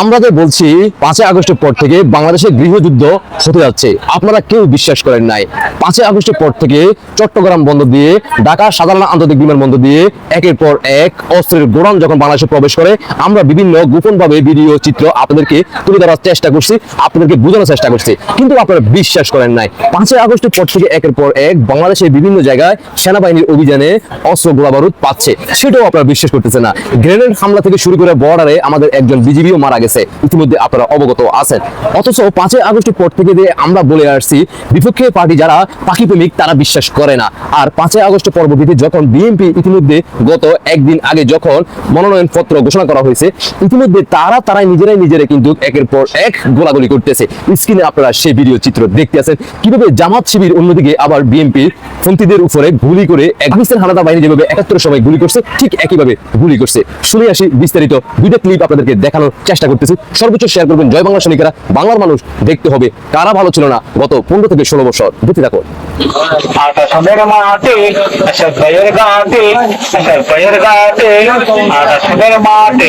আমরা যে বলছি, পাঁচই আগস্টের পর থেকে বাংলাদেশে গৃহযুদ্ধ হতে যাচ্ছে। আপনারা কেউ বিশ্বাস করেন নাই। পাঁচই আগস্টের পর থেকে চট্টগ্রাম বন্দর দিয়ে ঢাকা সাধারণ আন্তর্জাতিক বিমান বন্ধ দিয়ে একের পর এক অস্ত্রের গোড়ান যখন বাংলাদেশে প্রবেশ করে, আমরা বিভিন্ন গোপনভাবে ভিডিও, চিত্র আপনাদেরকে তুলে ধরার চেষ্টা করছি, আপনাদেরকে বোঝানোর চেষ্টা করছি। কিন্তু আপনারা বিশ্বাস করেন নাই। পাঁচই আগস্টের পর থেকে একের পর এক বাংলাদেশের বিভিন্ন জায়গায় সেনাবাহিনীর অভিযানে অস্ত্র গোলা বারুদ পাচ্ছে। সেটাও আপনারা বিশ্বাস করতেছে না। গ্রেনেড হামলা থেকে শুরু করে বর্ডারে আমাদের একজন বিজিবিও মারা গেছে। ইতিমধ্যে আপনারা অবগত আছেন। অথচ পাঁচই আগস্টের পর থেকে যে আমরা বলে আসছি, বিপক্ষে পার্টি যারা পাখি প্রেমিক, তারা বিশ্বাস করে না। আর পাঁচই আগস্টের পরবর্তীতে যখন বিএনপি ইতিমধ্যে গত একদিন আগে যখন মনোনয়ন পত্র ঘোষণা করা হয়েছে, ইতিমধ্যে তারা তারাই নিজেরাই নিজেরা কিন্তু একের পর এক গোলাগুলি করতেছে। স্ক্রিনে আপনারা সেই ভিডিও চিত্র দেখতে আছেন। কীভাবে জামাত শিবির অন্যদিকে আবার বিএনপির পন্থীদের উপরে গুলি করে পাকিস্তান হানাদা বাহিনী যেভাবে একাত্তর সময় গুলি করছে, ঠিক একইভাবে গুলি করছে। শুনে আসি বিস্তারিত। দুইটা ক্লিপ আপনাদেরকে দেখানোর চেষ্টা করতেছি। সর্বোচ্চ শেয়ার করবেন জয় বাংলা সৈনিকেরা। বাংলার মানুষ দেখতে হবে কারা ভালো ছিল না গত পনেরো থেকে ষোলো বছর। দেখতে থাকো মাটি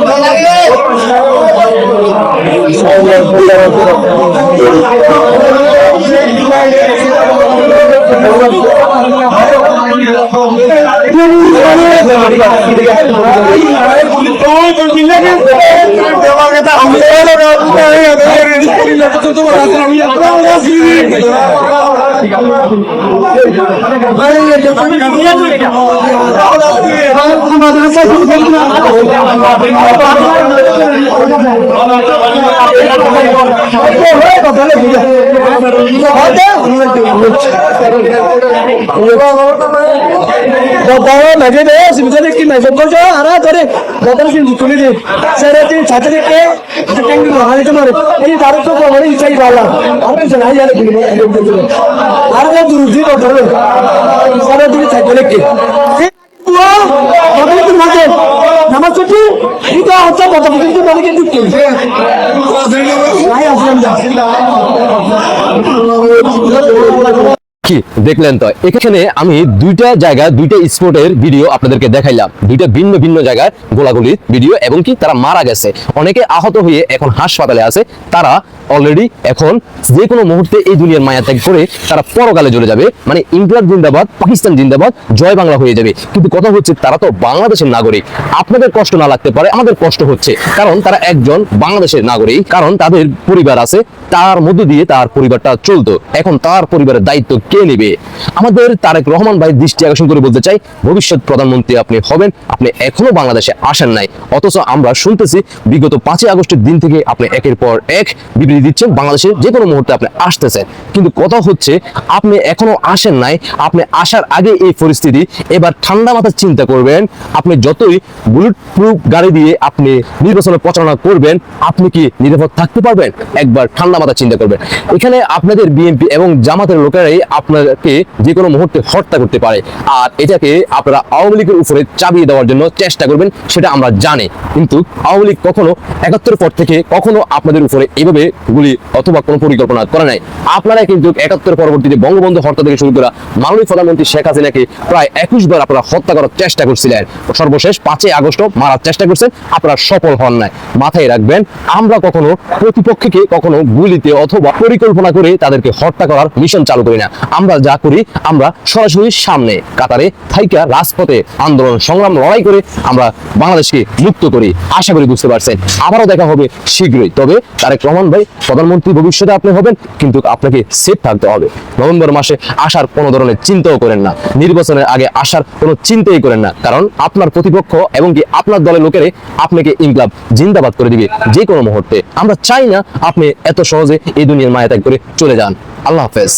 বালা তুই তুই তুই কাজ তুলি দে লাগে দে সুবিধারে কি না সব তো তোমার এই তার তো বড় ইচ্ছাই বালা আর কিছু নাই জানে আর না দূর দি তো ধরে সারা দিন ছাত্রকে কি কি এটা হচ্ছে কিন্তু বলে কিন্তু কি? নাই আসলাম কি দেখলেন তো এখানে আমি দুইটা জায়গা দুইটা স্পোর্টের ভিডিও আপনাদেরকে দেখাইলাম। দুইটা ভিন্ন ভিন্ন জায়গায় গোলাগুলির ভিডিও এবং কি তারা মারা গেছে। অনেকে আহত হয়ে এখন হাসপাতালে আছে। তারা অলরেডি এখন যে কোনো মুহূর্তে এই দুনিয়ার মায়া ত্যাগ করে তারা পরকালে চলে যাবে। মানে ইন্ডিয়ার জিন্দাবাদ, পাকিস্তান জিন্দাবাদ, জয় বাংলা হয়ে যাবে। কিন্তু কথা হচ্ছে তারা তো বাংলাদেশের নাগরিক। আপনাদের কষ্ট না লাগতে পারে, আমাদের কষ্ট হচ্ছে। কারণ তারা একজন বাংলাদেশের নাগরিক। কারণ তাদের পরিবার আছে, তার মধ্য দিয়ে তার পরিবারটা চলতো। এখন তার পরিবারের দায়িত্ব কে নেবে? আমাদের তারেক রহমান ভাই দৃষ্টি আকর্ষণ করে বলতে চাই, ভবিষ্যৎ প্রধানমন্ত্রী আপনি হবেন, আপনি এখনও বাংলাদেশে আসেন নাই। অথচ আমরা শুনতেছি, বিগত পাঁচই আগস্টের দিন থেকে আপনি একের পর এক বিবৃতি দিচ্ছেন বাংলাদেশে যে কোনো মুহূর্তে আপনি আসতেছেন। কিন্তু কথা হচ্ছে, আপনি এখনও আসেন নাই, আপনি আসার আগে এই পরিস্থিতি, এবার ঠান্ডা মাথায় চিন্তা করবেন, আপনি যতই বুলেট প্রুফ গাড়ি দিয়ে আপনি নির্বাচনে প্রচারণা করবেন, আপনি কি নিরাপদ থাকতে পারবেন? একবার ঠান্ডা মাথা চিন্তা করবেন। এখানে আপনাদের বিএনপি এবং জামাতের লোকেরাই আপনাকে যে কোনো মুহূর্তে হত্যা করতে পারে। আর এটাকে আপনারা আওয়ামী লীগের উপরে চাপিয়ে দেওয়ার জন্য চেষ্টা করবেন, সেটা আমরা জানি। কিন্তু আওয়ামী লীগ কখনো একাত্তর পর থেকে কখনো আপনাদের উপরে এইভাবে গুলি অথবা কোনো পরিকল্পনা করে নাই। আপনারা কিন্তু একাত্তর পরবর্তীতে বঙ্গবন্ধু হত্যা থেকে শুরু করা মাননীয় প্রধানমন্ত্রী শেখ হাসিনাকে প্রায় একুশ বার আপনারা হত্যা করার চেষ্টা করছিলেন। সর্বশেষ পাঁচই আগস্ট মারার চেষ্টা করছেন, আপনারা সফল হন নাই। মাথায় রাখবেন, আমরা কখনো প্রতিপক্ষকে কখনো গুলিতে অথবা পরিকল্পনা করে তাদেরকে হত্যা করার মিশন চালু করি না। আমরা যা করি, আমরা সরাসরি সামনে, কাতারে থাইকা রাজপথে আন্দোলন, সংগ্রাম, লড়াই করে আমরা বাংলাদেশকে মুক্ত করি। আশা করি বুঝতে পারছেন। আবারও দেখা হবে শীঘ্রই। তবে তারেক রহমান ভাই প্রধানমন্ত্রী ভবিষ্যতে আপনি হবেন, কিন্তু আপনাকে সেফ থাকতে হবে। নভেম্বর মাসে আসার কোনো ধরনের চিন্তাও করেন না। নির্বাচনের আগে আসার কোনো চিন্তাই করেন না। কারণ আপনার প্রতিপক্ষ এবং কি আপনার দলের লোকেরে আপনাকে ইনকলাব জিন্দাবাদ করে দিবে যে কোনো মুহূর্তে। আমরা চাই না আপনি এত সহজে এই দুনিয়ার মায়া ত্যাগ করে চলে যান। আল্লাহ হাফেজ।